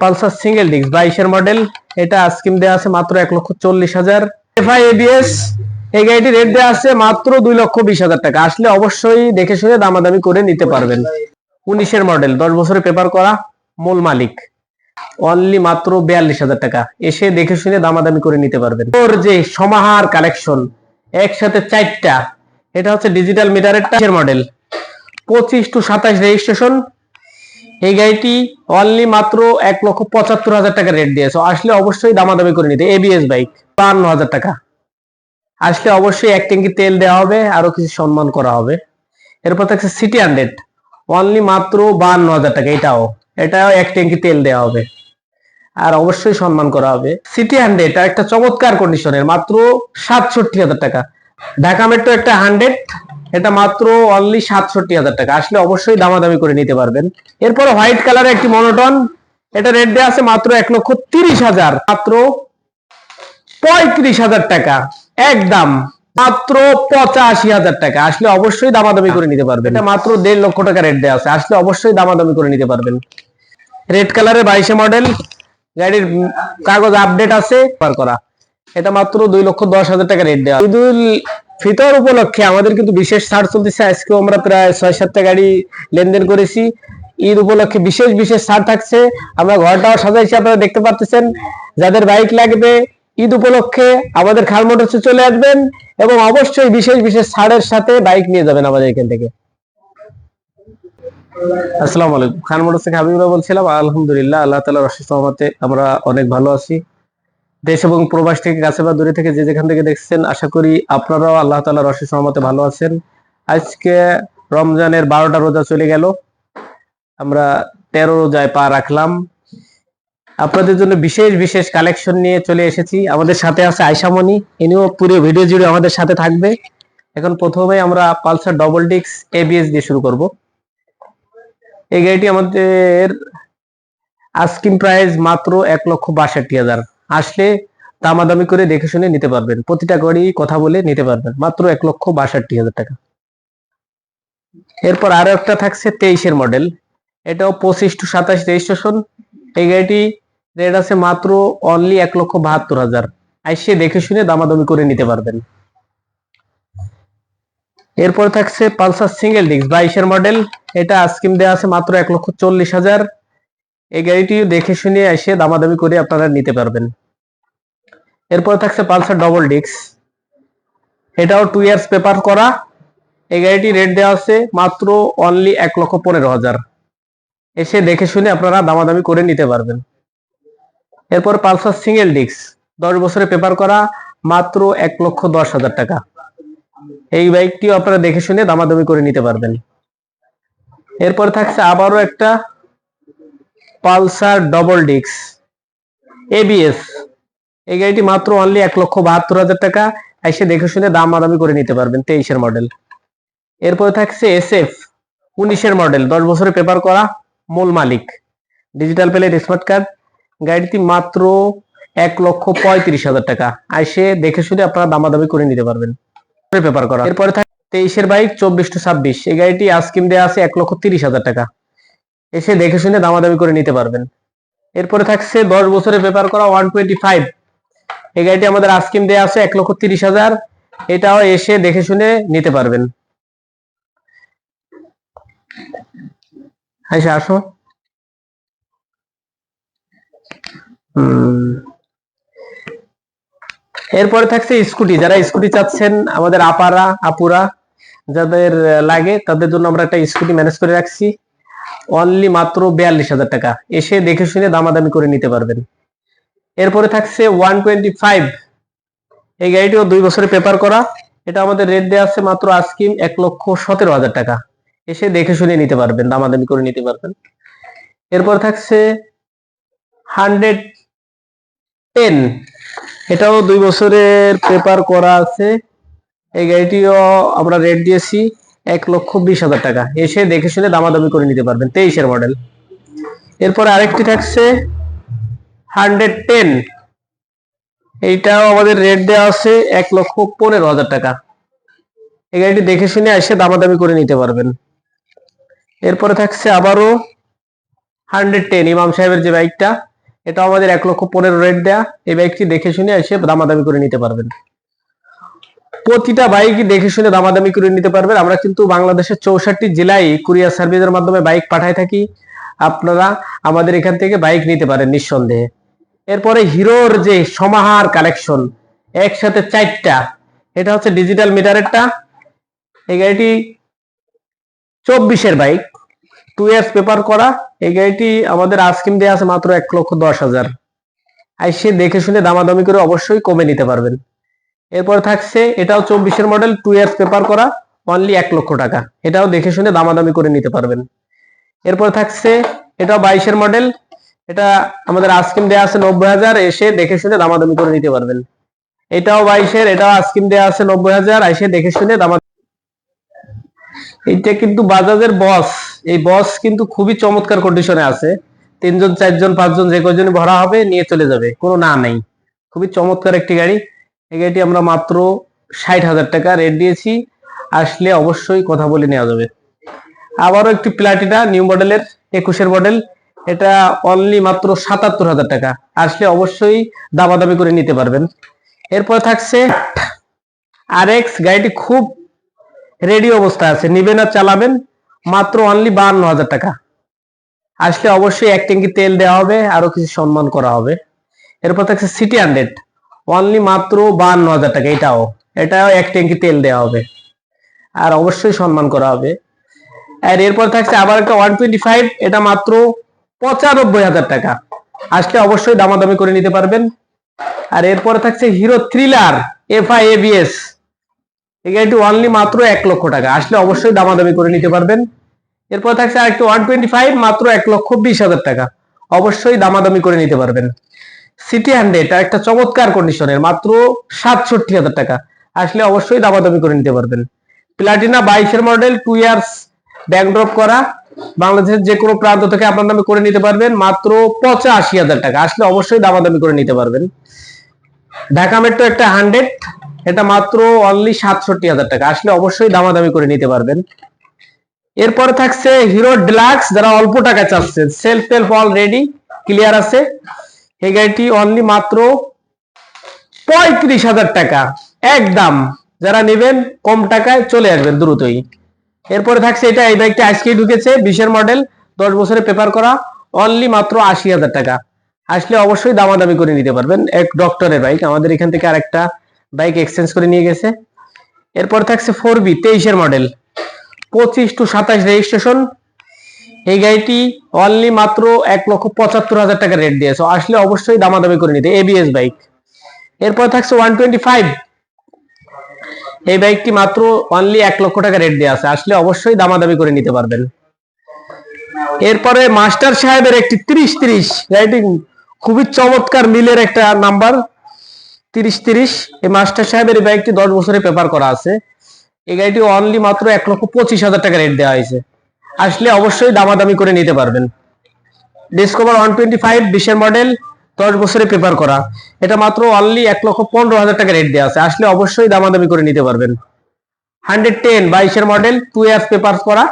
Pulsar single disc, বাইশের model. এটা দেওয়া আছে মাত্র এক লক্ষ চল্লিশ হাজার। এফআই এবিএস এই গাড়িটি রেট দেওয়া আছে মাত্র দুই লক্ষ বিশ হাজার টাকা। আসলে অবশ্যই দেখে শুনে দামাদামি করে নিতে পারবেন। মডেল, দশ বছরের পেপার করা মূল মালিক। অনলি মাত্র বিয়াল্লিশ হাজার টাকা। এসে দেখে শুনে দামাদামি করে নিতে পারবেন। ওর যে সমাহার কালেকশন একসাথে চারটা, এটা হচ্ছে ডিজিটাল মিটারের মডেল। পঁচিশ টু সাতাশ রেজিস্ট্রেশন এই গাড়িটি অনলি মাত্র এক লক্ষ পঁচাত্তর হাজার টাকা রেট দিয়েছে আসলে অবশ্যই দামাদামি করে নিতে। এবিএস বাইক বান্ন হাজার টাকা। আসলে অবশ্যই এক ট্যাঙ্কি তেল দেওয়া হবে আরও কিছু সম্মান করা হবে। এরপর থাকছে সিটি হান্ড্রেড অনলি মাত্র বান্ন হাজার টাকা, এটাও। এটাও এক ট্যাঙ্কি তেল দেওয়া হবে। আর অবশ্যই সম্মান করা হবে সিটি হান্ড্রেড একটা চমৎকার কন্ডিশনের মাত্র সাতষট্টি হাজার টাকা। ঢাকা মেট্রো একটা হান্ড্রেড এটা মাত্র অনলি সাতষট্টি হাজার টাকা। আসলে অবশ্যই দামাদামি করে নিতে পারবেন। এরপর হোয়াইট কালারের একটি মনোটন এটা রেট দেওয়া আছে মাত্র এক লক্ষ তিরিশ হাজার। মাত্র পঁয়ত্রিশ হাজার টাকা। একদম মাত্র পঁচাশি হাজার টাকা। আসলে অবশ্যই দামাদামি করে নিতে পারবেন। এটা মাত্র দেড় লক্ষ টাকা রেট দেওয়া আছে। আসলে অবশ্যই দামাদামি করে নিতে পারবেন। রেড কালারের বাইশে মডেল গাড়ির কাগজ আপডেট আছে। পার করা। এটা মাত্র দুই লক্ষ দশ হাজার টাকা রেট দেওয়া ঈদুল ফিতর উপলক্ষে আমাদের কিন্তু বিশেষ ছাড় চলতেছে। আজকে আমরা প্রায় ছয় সাতটা গাড়ি লেনদেন করেছি। ঈদ উপলক্ষে বিশেষ বিশেষ ছাড় থাকছে। আমরা ঘরটাও সাজাইছি, আপনারা দেখতে পাচ্ছেন যাদের বাইক লাগবে, ঈদ উপলক্ষে আমাদের খাল মোটরসে চলে আসবেন এবং অবশ্যই বিশেষ বিশেষ ছাড়ের সাথে বাইক নিয়ে যাবেন আমাদের এখান থেকে। আসসালামু আলাইকুম। খান মোটরস হাবিবুল্লাহ বলছিলাম, আলহামদুলিল্লাহ, আল্লাহ তালা রশি সহমতে আমরা অনেক ভালো আছি। দেশ এবং প্রবাস থেকে কাছে বা দূরে থেকে যে যেখান থেকে দেখছেন, আশা করি আপনারাও আল্লাহ তালা রশি সহমতে ভালো আছেন। আজকে রমজানের বারোটা রোজা চলে গেল। আমরা তেরো রোজায় পা রাখলাম। আপনাদের জন্য বিশেষ বিশেষ কালেকশন নিয়ে চলে এসেছি। আমাদের সাথে আছে আয়সামণি ইনিও পুরো ভিডিও জুড়ে আমাদের সাথে থাকবে। এখন প্রথমে আমরা পালসার ডবল ডিক্স এবিএস দিয়ে শুরু করব। এই গাড়িটি আমাদের আস্কিং প্রাইস মাত্র এক লক্ষ বাষট্টি হাজার। আসলে দামাদামি করে দেখে শুনে নিতে পারবেন। প্রতিটা গাড়ি কথা বলে নিতে পারবেন। মাত্র এক লক্ষ বাষট্টি হাজার টাকা। এরপর আরও একটা থাকছে তেইশের মডেল। এটাও পঁচিশ টু সাতাশ রেজিস্ট্রেশন। এই গাড়িটি রেট আছে মাত্র অনলি এক লক্ষ বাহাত্তর হাজার। আইসে দেখে শুনে দামাদামি করে নিতে পারবেন। এরপর থাকছে পালসার সিঙ্গেল ডিস্ক। বাইশের মডেল। এটা স্কিম দেওয়া আছে মাত্র এক লক্ষ চল্লিশ হাজার। এই গাড়িটি দেখে শুনে এসে দামাদামি করে আপনারা নিতে পারবেন। এরপর থাকছে পালসার ডবল ডিস্ক এটাও টু ইয়ার্স পেপার করা। এই গাড়িটি রেট দেওয়া আছে মাত্র অনলি এক লক্ষ পনেরো হাজার। এসে দেখে শুনে আপনারা দামাদামি করে নিতে পারবেন। এরপর পালসার সিঙ্গেল ডিস্ক দশ বছরে পেপার করা, মাত্র এক লক্ষ দশ হাজার টাকা। এই বাইকটিও আপনারা দেখে শুনে দামাদামি করে নিতে পারবেন। এরপর থাকছে আবারও একটা পালসার ডবল ডিক্স এবিএস এই গাড়িটি মাত্র অনলি এক লক্ষ বাহাত্তর হাজার টাকা। এসে দেখে শুনে দাম আদামি করে নিতে পারবেন তেইশের মডেল এরপর থাকছে এস এফ উনিশের মডেল দশ বছরের পেপার করা মূল মালিক। ডিজিটাল প্লেট স্মার্ট কার্ড গাড়িটি মাত্র এক লক্ষ পঁয়ত্রিশ হাজার টাকা। এসে দেখে শুনে আপনারা দামাদামি করে নিতে পারবেন। পেপার করা। এরপরে থাকে তেইশের বাইক চব্বিশ টু ছাব্বিশ। এই গাড়িটি আস্কিম দেওয়া আছে এক লক্ষ তিরিশ হাজার টাকা। এসে দেখে শুনে দামাদামি করে নিতে পারবেন। এরপরে থাকছে দশ বছরের পেপার করা ওয়ান টোয়েন্টি ফাইভ এই গাড়িটি আমাদের আস্কিম দেওয়া আছে এক লক্ষ তিরিশ হাজার। এটাও এসে দেখে শুনে নিতে পারবেন। আসো। এরপরে থাকছে স্কুটি। যারা স্কুটি চাচ্ছেন, আমাদের আপারা, আপুরা, যাদের লাগে, তাদের জন্য আমরা একটা স্কুটি ম্যানেজ করে রাখছি। অনলি মাত্র বিয়াল্লিশ হাজার টাকা। এসে দেখে শুনে দামাদামি করে নিতে পারবেন। এরপরে থাকছে ওয়ান টোয়েন্টি ফাইভ এই গাড়িটিও দুই বছরের পেপার করা। এটা আমাদের রেট দেওয়া আছে মাত্র আস্কিম এক লক্ষ সতেরো হাজার টাকা। এসে দেখে শুনে নিতে পারবেন, দামাদামি করে নিতে পারবেন। এরপর থাকছে হান্ড্রেড টেন এটাও দুই বছরের পেপার করা আছে। এই গাড়িটিও আমরা রেট দিয়েছি এক লক্ষ বিশ হাজার টাকা। এসে দেখে শুনে দামাদামি করে নিতে পারবেন, তেইশের মডেল এরপরে আরেকটি থাকছে হান্ড্রেড টেন এইটাও আমাদের রেট দেওয়া আছে এক লক্ষ পনেরো হাজার টাকা। এই গাড়িটি দেখে শুনে এসে দামাদামি করে নিতে পারবেন। এরপরে থাকছে আবারও হান্ড্রেড টেন ইমাম সাহেবের যে বাইকটা এটা আমাদের এক লক্ষ পনেরো রেট দেয়া। এই বাইকটি দেখে শুনে এসে দামাদামি করে নিতে পারবেন। প্রতিটা বাইকই দেখে শুনে দামাদামি করে নিতে পারবেন। আমরা কিন্তু বাংলাদেশের চৌষট্টি জেলায় কুরিয়ার সার্ভিসের মাধ্যমে বাইক পাঠায় থাকি। আপনারা আমাদের এখান থেকে বাইক নিতে পারেন নিঃসন্দেহে। এরপরে হিরোর যে সমাহার কালেকশন, একসাথে চারটা, এটা হচ্ছে ডিজিটাল মিটারেরটা। এই গাড়িটি চব্বিশের বাইক, টু ইয়ার্স পেপার করা। এই গাড়িটি আমাদের আস্কিম দেওয়া আছে মাত্র এক লক্ষ দশ হাজার। আর সে দেখে শুনে দামাদামি করে অবশ্যই কমে নিতে পারবেন। এরপর থাকছে, এটাও চব্বিশের মডেল টু ইয়ার্স পেপার করা অনলি এক লক্ষ টাকা। এটাও দেখে শুনে দামাদামি করে নিতে পারবেন। এরপর থাকছে, এটাও বাইশের মডেল এটা আমাদের আস্কিম দেওয়া আছে নব্বই হাজার, এসে দেখে শুনে দামাদামি করে নিতে পারবেন। এটাও বাইশের, এটাও আস্কিম দেওয়া আছে নব্বই হাজার, এসে দেখে শুনে দামা এইটা কিন্তু বাজাজের বস এই বস কিন্তু খুবই চমৎকার কন্ডিশনে আছে। তিনজন, চারজন, পাঁচজন যে কয়জন ভরা হবে, নিয়ে চলে যাবে। কোনো না নেই। খুবই চমৎকার একটি গাড়ি। এই গাড়িটি আমরা মাত্র ষাট হাজার টাকা রেট দিয়েছি। আসলে অবশ্যই কথা বলে নেওয়া যাবে। আবারও একটি প্লাটিনা নিউ মডেলের একুশের মডেল এটা অনলি মাত্র সাতাত্তর হাজার টাকা। আসলে অবশ্যই দামাদামি করে নিতে পারবেন। এরপর থাকছে আর এক্স গাড়িটি খুব রেডি অবস্থা আছে। নিবেন আর চালাবেন মাত্র অনলি বাহান্ন হাজার টাকা। আসলে অবশ্যই এক ট্যাঙ্কি তেল দেওয়া হবে আরও কিছু সম্মান করা হবে। এরপর থাকছে সিটি হান্ড্রেড অনলি মাত্র বাহান্ন হাজার টাকা, এটাও। এটাও এক ট্যাঙ্কি তেল দেওয়া হবে। আর অবশ্যই সম্মান করা হবে। আর এরপর থাকছে আবার একটা ওয়ান টোয়েন্টি ফাইভ, এটা মাত্র পঁচানব্বই হাজার টাকা। আসলে অবশ্যই দামাদামি করে নিতে পারবেন। আর এরপরে থাকছে হিরো থ্রিলার, এফআই এবিএস। গাড়িটি অনলি মাত্র এক লক্ষ টাকা। আসলে অবশ্যই দামাদামি করে নিতে পারবেন। এরপর থাকছে আরেকটি ওয়ান টোয়েন্টি ফাইভ, মাত্র এক লক্ষ বিশ হাজার টাকা। অবশ্যই দামাদামি করে নিতে পারবেন। সিটি হান্ড্রেড আর একটা চমৎকার কন্ডিশনের মাত্র সাতষট্টি হাজার টাকা। আসলে অবশ্যই দামাদামি করে নিতে পারবেন। প্লাটিনা বাইশের model two years back drop করা। বাংলাদেশের যে কোনো প্রান্ত থেকে আপনার নামে করে নিতে পারবেন, মাত্র পঁচাশি হাজার টাকা। আসলে অবশ্যই দামাদামি করে নিতে পারবেন। ঢাকা মেট্রো একটা হান্ড্রেড এটা মাত্র অনলি সাতষট্টি হাজার টাকা। আসলে অবশ্যই দামাদামি করে নিতে পারবেন। এরপরে থাকছে হিরো ডিলাক্স যারা অল্প টাকা চাচ্ছেন। সেলফ টেলফ অল রেডি ক্লিয়ার আছে। এই গাড়িটি অনলি মাত্র পঁয়ত্রিশ হাজার টাকা। একদম। যারা নেবেন, কম টাকায় চলে আসবেন দ্রুতই। এরপরে থাকছে এটা, এই বাইকটা আজকেই ঢুকেছে, বিশের মডেল দশ বছরে পেপার করা অনলি মাত্র আশি হাজার টাকা। আসলে অবশ্যই দামাদামি করে নিতে পারবেন। এক ডক্টরের বাইক আমাদের এখান থেকে আরেকটা বাইক এক্সচেঞ্জ করে নিয়ে গেছে। এরপর থাকছে ফোর বি তেইশের মডেল পঁচিশ টু সাতাশ রেজিস্ট্রেশন এই গাড়িটি অনলি মাত্র এক লক্ষ পঁচাত্তর হাজার টাকা রেট দিয়েছে। আসলে অবশ্যই দামাদামি করে নিতে। এবিএস বাইক এরপর থাকছে ওয়ান এই বাইকটি মাত্র অনলি এক লক্ষ টাকা রেট দেওয়া আছে। আসলে অবশ্যই দামাদামি করে নিতে পারবেন। এরপরে মাস্টার সাহেবের একটি তিরিশ তিরিশ। গাড়িটি খুবই চমৎকার মিলের একটা নাম্বার তিরিশ তিরিশ। এই মাস্টার সাহেবের এই বাইকটি দশ বছরে পেপার করা আছে। এই গাড়িটি অনলি মাত্র এক লক্ষ পঁচিশ হাজার টাকা রেট দেওয়া হয়েছে। আসলে অবশ্যই দামাদামি করে নিতে পারবেন। ডিসকভার ওয়ান টোয়েন্টি ফাইভ বিশের মডেল দশ বছরে পেপার করা। এটা মাত্র অনলি এক লক্ষ পনেরো হাজার টাকা রেট দেওয়া আছে। আসলে অবশ্যই দামাদামি করে নিতে পারবেন। হান্ড্রেড টেন বাইশের মডেল টু ইয়ার্স পেপার করা।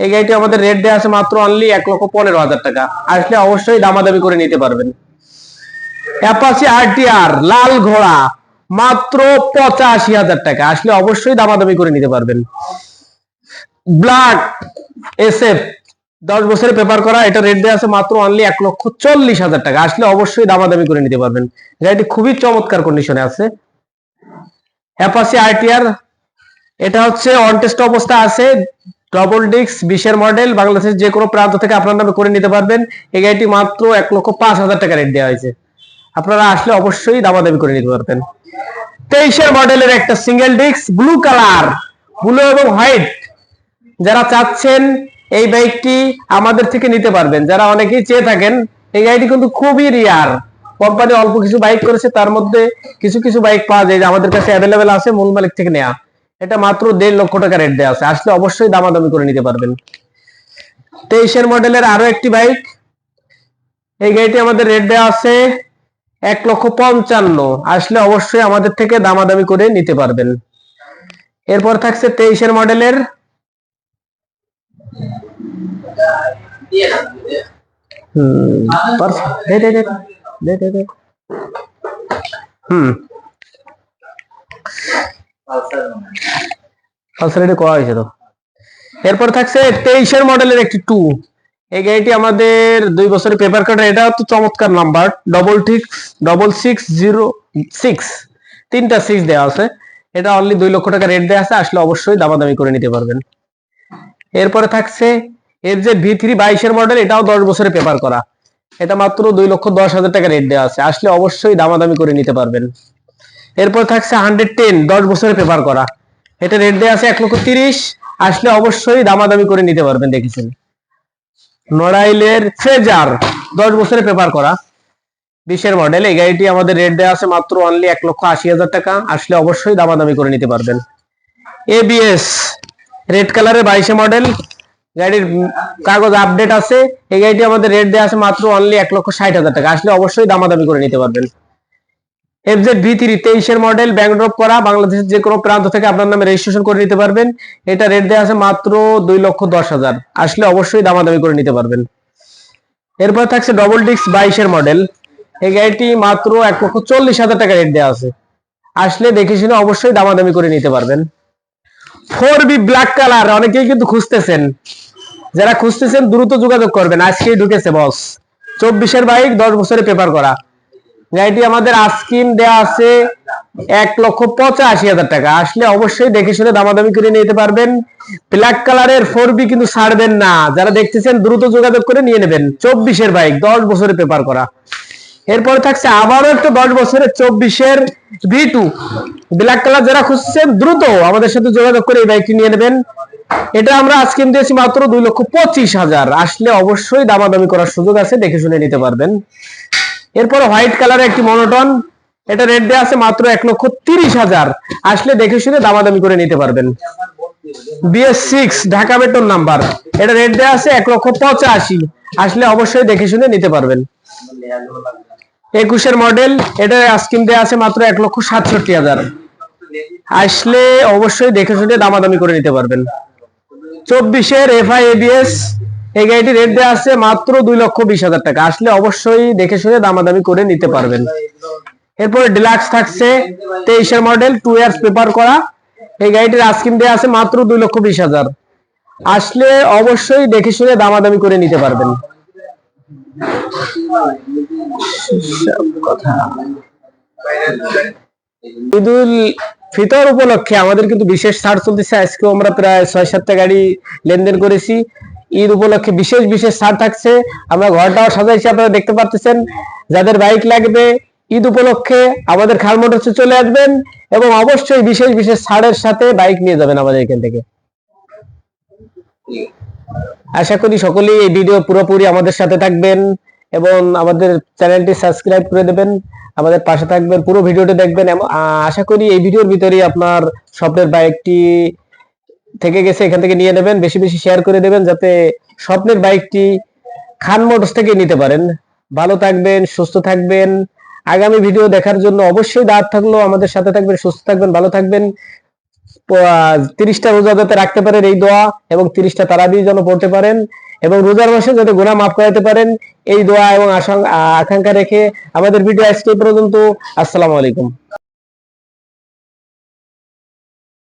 এই গাড়িটি আমাদের রেট দেওয়া আছে মাত্র অনলি এক লক্ষ পনেরো হাজার টাকা। আসলে অবশ্যই দামাদামি করে নিতে পারবেন। অ্যাপাচি আরটিআর লাল ঘোড়া, মাত্র পঁচাশি হাজার টাকা। আসলে অবশ্যই দামাদামি করে নিতে পারবেন। ব্ল্যাক এসএফ দশ বছরের পেপার করা, এটা রেট দেওয়া আছে মাত্র অনলি এক লক্ষ চল্লিশ হাজার টাকা। আসলে অবশ্যই দামাদামি করে নিতে পারবেন। গাড়িটি খুবই চমৎকার কন্ডিশনে আছে। অ্যাপাসি আরটিআর এটা হচ্ছে অন টেস্ট অবস্থা আছে। ডবল ডিক্স বিশের মডেল বাংলাদেশের যে কোনো প্রান্ত থেকে আপনার নামে করে নিতে পারবেন। এই গাড়িটি মাত্র এক লক্ষ পাঁচ হাজার টাকা রেট দেওয়া হয়েছে। আপনারা আসলে অবশ্যই দামাদামি করে নিতে পারবেন। তেইশের মডেলের একটা single disc blue colour blue এবং হোয়াইট যারা চাচ্ছেন এই বাইকটি আমাদের থেকে নিতে পারবেন। যারা অনেকেই চেয়ে থাকেন, এই গাড়িটি কিন্তু খুবই রিয়ার কোম্পানি অল্প কিছু বাইক করেছে, তার মধ্যে কিছু কিছু বাইক পাওয়া যায় আমাদের কাছে অ্যাভেলেবেল আছে, মূল মালিক থেকে নেওয়া এটা মাত্র দেড় লক্ষ টাকা রেট দেওয়া আছে। আসলে অবশ্যই দামাদামি করে নিতে পারবেন। তেইশের মডেলের আরও একটি বাইক এই গাড়িটি আমাদের রেট দেওয়া আছে এক লক্ষ পঞ্চান্ন। আসলে অবশ্যই আমাদের থেকে দামাদামি করে নিতে পারবেন। এরপর থাকছে তেইশের মডেলের হুম হয়েছে এরপর থাকছে তেইশের মডেলের একটি টু এই গাড়িটি আমাদের দুই বছরের পেপার কাটার তো চমৎকার number double double six zero six তিনটা সিক্স দেওয়া আছে। এটা অনলি দুই লক্ষ টাকা রেট দেওয়া আছে আসলে অবশ্যই দামাদামি করে নিতে পারবেন। এরপরে থাকছে এর যে ভি থ্রি বাইশের মডেল এটাও দশ বছরের পেপার করা। এটা মাত্র দুই লক্ষ দশ হাজার টাকা রেট দেওয়া আছে। আসলে অবশ্যই দামাদামি করে নিতে পারবেন। এরপর থাকছে হান্ড্রেড টেন দশ বছরের পেপার করা। এটা রেট দেওয়া আছে এক লক্ষ তিরিশ। আসলে অবশ্যই দামাদামি করে নিতে পারবেন, দেখেছেন। নড়াইলের ফ্রেজার দশ বছরের পেপার করা। বিশের মডেল এই গাড়িটি আমাদের রেট দেওয়া আছে মাত্র অনলি এক লক্ষ আশি হাজার টাকা। আসলে অবশ্যই দামাদামি করে নিতে পারবেন। এবিএস রেড কালারের বাইশে মডেল গাড়ির কাগজ আপডেট আছে। এই গাড়িটি আমাদের রেট দেওয়া আছে মাত্র অনলি এক লক্ষ ষাট হাজার টাকা। আসলে অবশ্যই দামাদামি করে নিতে পারবেন। এফজেড ভি থ্রি তেইশের মডেল ব্যাংক ড্রপ করা, বাংলাদেশের যে কোনো প্রান্ত থেকে আপনার নামে রেজিস্ট্রেশন করে নিতে পারবেন। এটা রেট দেওয়া আছে মাত্র দুই লক্ষ দশ হাজার। আসলে অবশ্যই দামাদামি করে নিতে পারবেন। এরপর থাকছে ডবল ডিক্স বাইশের মডেল এই গাড়িটি মাত্র এক লক্ষ চল্লিশ হাজার টাকা রেট দেওয়া আছে। আসলে দেখে শুনে অবশ্যই দামাদামি করে নিতে পারবেন। ফোর বি ব্ল্যাক কালার অনেকেই কিন্তু খুঁজতেছেন। যারা খুঁজতেছেন, দ্রুত যোগাযোগ করবেন। আজকেই ঢুকেছে বস চব্বিশের বাইক, দশ বছরের পেপার করা। গাড়িটি আমাদের আস্কিন দেওয়া আছে এক লক্ষ পঁচাশি হাজার টাকা। আসলে অবশ্যই দেখে শুনে দামাদামি করে নিতে পারবেন। ব্ল্যাক কালারের ফোর বি কিন্তু ছাড়বেন না। যারা দেখতেছেন, দ্রুত যোগাযোগ করে নিয়ে নেবেন। চব্বিশের বাইক, দশ বছরের পেপার করা। এরপর থাকছে আবারও একটা দশ বছরের চব্বিশের ভি টু ব্ল্যাক কালার যারা খুঁজছেন দ্রুত আমাদের সাথে যোগাযোগ করে এই বাইকটি নিয়ে নেবেন। এটা আমরা আজকে দিয়েছি মাত্র দুই লক্ষ পঁচিশ হাজার। আসলে অবশ্যই দামাদামি করার সুযোগ আছে, দেখে শুনে নিতে পারবেন। এরপর হোয়াইট কালারের একটি মনোটন এটা রেট দেওয়া আছে মাত্র এক লক্ষ তিরিশ হাজার। আসলে দেখে শুনে দামাদামি করে নিতে পারবেন। বিএস সিক্স ঢাকা বেটন নাম্বার এটা রেট দেওয়া আছে এক লক্ষ পঁচাশি। আসলে অবশ্যই দেখে শুনে নিতে পারবেন। একুশের মডেল এটা স্কিম দেওয়া আছে মাত্র এক লক্ষ সাতষট্টি হাজার। আসলে অবশ্যই দেখে শুনে দামাদামি করে নিতে পারবেন। চব্বিশের এফআই এবিএস এই গাড়িটি রেট দেওয়া আছে মাত্র দুই লক্ষ বিশ হাজার টাকা। আসলে অবশ্যই দেখে শুনে দামাদামি করে নিতে পারবেন। এরপরে ডিলাক্স থাকছে তেইশের মডেল টু ইয়ার্স পেপার করা। এই গাড়িটির আস্কিম দেওয়া আছে মাত্র দুই লক্ষ বিশ হাজার। আসলে অবশ্যই দেখে শুনে দামাদামি করে নিতে পারবেন। ঈদুল ফিতর উপলক্ষে আমাদের কিন্তু বিশেষ ছাড় চলতেছে। আজকেও আমরা প্রায় ছয় সাতটা গাড়ি লেনদেন করেছি। ঈদ উপলক্ষে বিশেষ বিশেষ ছাড় থাকছে। আমরা ঘরটাও সাজাইছি, আপনারা দেখতে পাচ্ছেন যাদের বাইক লাগবে, ঈদ উপলক্ষে আমাদের খাল মোটরসে চলে আসবেন এবং অবশ্যই বিশেষ বিশেষ ছাড়ের সাথে বাইক নিয়ে যাবেন আমাদের এখান থেকে। আশা করি সকলেই এই ভিডিও পুরোপুরি আমাদের সাথে থাকবেন এবং আমাদের চ্যানেলটি সাবস্ক্রাইব করে দেবেন। আমাদের পাশে থাকবেন, পুরো ভিডিওটি দেখবেন আশা করি এই ভিডিওর ভিতরেই আপনার স্বপ্নের বাইকটি থেকে গেছে, এখান থেকে নিয়ে নেবেন, বেশি বেশি শেয়ার করে দেবেন যাতে স্বপ্নের বাইকটি খান মোটরস থেকে নিতে পারেন। ভালো থাকবেন, সুস্থ থাকবেন। আগামী ভিডিও দেখার জন্য অবশ্যই দাঁত থাকল। আমাদের সাথে থাকবেন, সুস্থ থাকবেন, ভালো থাকবেন। তিরিশটা রোজা যাতে রাখতে পারেন এই দোয়া, এবং তিরিশটা তারাবি যেন পড়তে পারেন, এবং রোজার মাসে যাতে গোনা মাফ করাতে পারেন, এই দোয়া এবং আকাঙ্ক্ষা রেখে আমাদের ভিডিও আজকে পর্যন্ত। আসসালামু আলাইকুম।